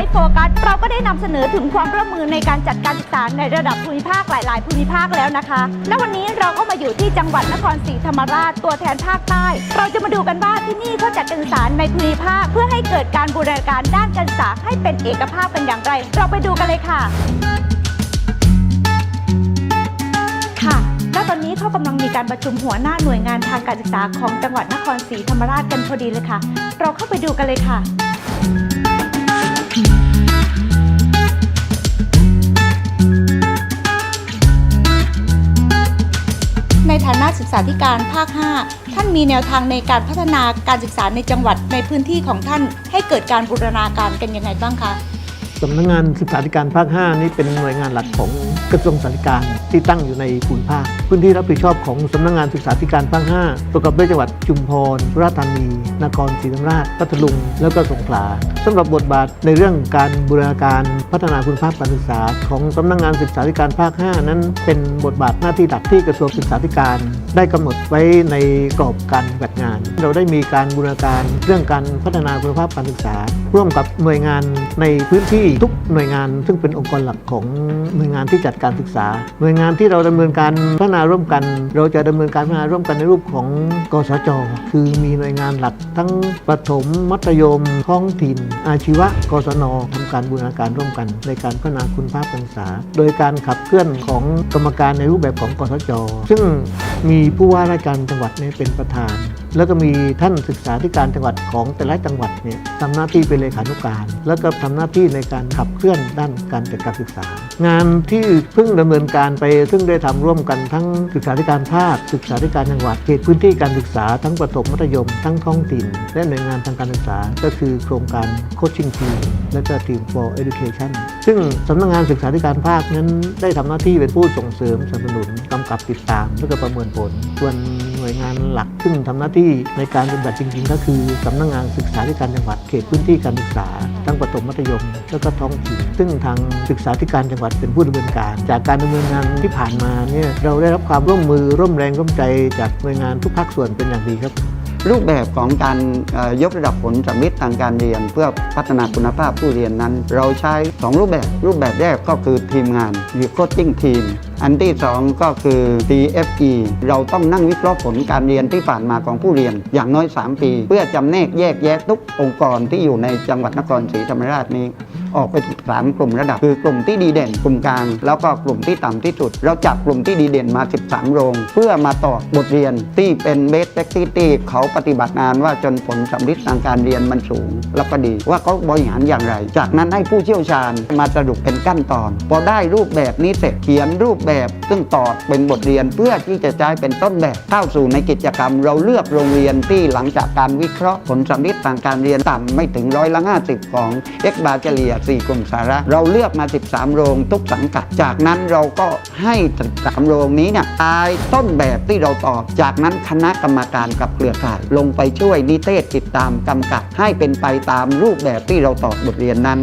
มุมใหม่ไฟโฟกัสเราก็ได้นำเสนอถึงความร่วมมือในการจัดการศึกษาในระดับภูมิภาคหลาย ๆ ภูมิภาคแล้วนะคะ และวันนี้เราก็มาอยู่ที่จังหวัดนครศรีธรรมราชตัวแทนภาคใต้ เราจะมาดูกันว่าที่นี่เขาจัดการศึกษาในภูมิภาค เพื่อให้เกิดการบูรณาการด้านการศึกษาให้เป็นเอกภาพเป็นอย่างไร เราไปดูกันเลยค่ะค่ะและตอนนี้เขากำลังมีการประชุมหัวหน้าหน่วยงานทางการศึกษาของจังหวัดนครศรีธรรมราชกันพอดีเลยค่ะ เราเข้าไปดูกันเลยค่ะ ษาธิการภาค 5 ท่านมีแนวทางในการพัฒนาการศึกษาในจังหวัดในพื้นที่ของท่านให้เกิดการบูรณาการกันยังไงบ้างคะ สำนักงานศึกษาธิการภาค 5 นี่เป็นหน่วยงานหลักของกระทรวงศึกษาธิการที่ตั้งอยู่ในภูมิภาค พื้นที่รับผิดชอบของสำนักงานศึกษาธิการภาค 5 ประกอบด้วยจังหวัดจุมพร ราษฎร์ธานี นครศรีธรรมราช พัทลุง แล้วก็สงขลาสำหรับบทบาทในเรื่องการบูรณาการพัฒนาคุณภาพการศึกษา ของสำนักงานศึกษาธิการภาค 5 นั้น เป็นบทบาทหน้าที่หลักที่กระทรวงศึกษาธิการ ได้กำหนดไว้ในกรอบการปฏิบัติงาน เราได้มีการบูรณาการเรื่องการพัฒนาคุณภาพการศึกษา ร่วมกับหน่วยงานในพื้นที่ทุกหน่วยงาน ซึ่งเป็นองค์กรหลักของหน่วยงานที่จัดการศึกษา หน่วยงานที่เราดำเนินการพัฒนาร่วมกัน เราจะดำเนินการพัฒนาร่วมกันในรูปของกสจ คือมีหน่วยงานหลัก ทั้งประถมมัธยมท้องถิ่น อาชีวะกศนทำการบูรณาการร่วมกัน ในการพัฒนาคุณภาพการศึกษา โดยการขับเคลื่อนของกรรมการในรูปแบบของกสจ ซึ่งมีผู้ว่าราชการจังหวัดนี่ยเป็นประธาน แล้วก็มีท่านศึกษาธิการจังหวัดของแต่ละจังหวัดเนี่ยทำหน้าที่เป็นเลขานุการ แล้วก็ทำหน้าที่ในการขับเคลื่อนด้านการจัดการศึกษา งานที่เพิ่งดำเนินการไป ซึ่งได้ทำร่วมกันทั้งศึกษาธิการภาคศึกษาธิการจังหวัดเขตพื้นที่การศึกษาทั้งประถมมัธยม ทั้งท้องถิ่น และหน่วยงานทางการศึกษา ก็คือโครงการโคชชิ่งทีมและก็ทีม for education ซึ่งสำนักงานศึกษาธิการภาคนั้นได้ทำหน้าที่เป็นผู้ส่งเสริมสนับสนุนกำกับติดตาม และก็ประเมินผล ส่วนหน่วยงานหลักซึ่งทำหน้าที่ในการปฏิบัติจริงๆ ก็คือสำนักงานศึกษาธิการจังหวัดเขตพื้นที่การศึกษาทั้งประถมมัธยม แล้วก็ท้องถิ่นซึ่งทางศึกษาธิการจังหวัดเป็นผู้ดำเนินการ จากการดำเนินงานที่ผ่านมาเนี่ยเราได้รับความร่วมมือร่วมแรงร่วมใจจากหน่วยงานทุกภาคส่วนเป็นอย่างดีครับรูปแบบของการยกระดับผลสำลิดทางการเรียน เพื่อพัฒนาคุณภาพผู้เรียนนั้น เราใช้ 2 รูปแบบ รูปแบบแรกก็คือทีมงานหรือโคชชิ่งทีม อันที่ 2 ก็คือ TFE เราต้องนั่งวิเคราะห์ผลการเรียนที่ผ่านมาของผู้เรียน อย่างน้อย 3 ปี เพื่อจำแนกแยกแยะทุกองค์กรที่อยู่ในจังหวัดนครศรีธรรมราชนี้ ออกเป็นสามกลุ่มระดับ คือกลุ่มที่ดีเด่นกลุ่มกลาง แล้วก็กลุ่มที่ต่ำที่สุด เราจับกลุ่มที่ดีเด่นมา 13 โรง เพื่อมาต่อบทเรียนที่เป็นเบสเซ็กซี่ที่เขาปฏิบัติงานว่าจนผลสำลิดทางการเรียนมันสูง แล้วก็ดีว่าเขาบริหารอย่างไร จากนั้นให้ผู้เชี่ยวชาญมาสรุปเป็นขั้นตอน พอได้รูปแบบนี้เสร็จเขียนรูปแบบซึ่งต่อเป็นบทเรียนเพื่อที่จะใช้เป็นต้นแบบเข้าสู่ในกิจกรรม เราเลือกโรงเรียนที่หลังจากการวิเคราะห์ผลสำลิดทางการเรียนต่ำไม่ถึงร้อยละ50 ของ X บาเฉลี่ย4กลุ่มสาระ เราเลือกมา 13 โรงทุกสังกัด จากนั้นเราก็ให้13โรงนี้เนี่ยตายต้นแบบที่เราตอบ จากนั้นคณะกรรมการกับเครือข่าย ลงไปช่วยนิเทศติดตามกำกับ ให้เป็นไปตามรูปแบบที่เราตอบบทเรียนนั้น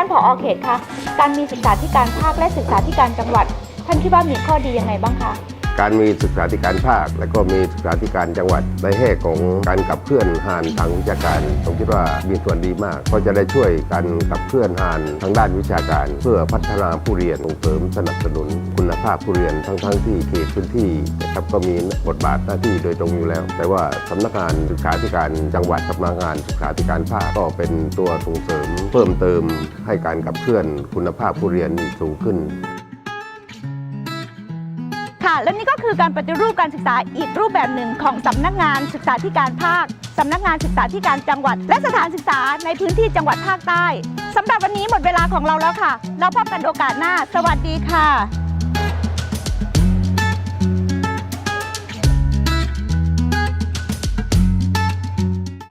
ท่านผอเขตคะการมีศึกษาธิการภาคและศึกษาธิการจังหวัด ท่านคิดว่ามีข้อดียังไงบ้างคะ การมีศึกษาธิการภาค และก็มีศึกษาธิการจังหวัดในแง่ของการขับเคลื่อนหานทางวิชาการผมคิดว่ามีส่วนดีมากเพราะจะได้ช่วยกันขับเคลื่อนหานทางด้านวิชาการ เพื่อพัฒนาผู้เรียนส่งเสริมสนับสนุน คุณภาพผู้เรียนทั้งทั้งๆที่เขตพื้นที่นะครับก็มีบทบาทหน้าที่โดยตรงอยู่แล้ว แต่ว่าสำนักงานศึกษาธิการจังหวัดสำนักงานศึกษาธิการภาคก็เป็นตัวส่งเสริม เพิ่มเติมให้การขับเคลื่อนคุณภาพผู้เรียนสูงขึ้น ค่ะ และนี่ก็คือการปฏิรูปการศึกษาอีกรูปแบบหนึ่งของสำนักงานศึกษาธิการภาคสำนักงานศึกษาธิการจังหวัด และสถานศึกษาในพื้นที่จังหวัดภาคใต้สำหรับวันนี้หมดเวลาของเราแล้วค่ะ เราพบกันโอกาสหน้า สวัสดีค่ะ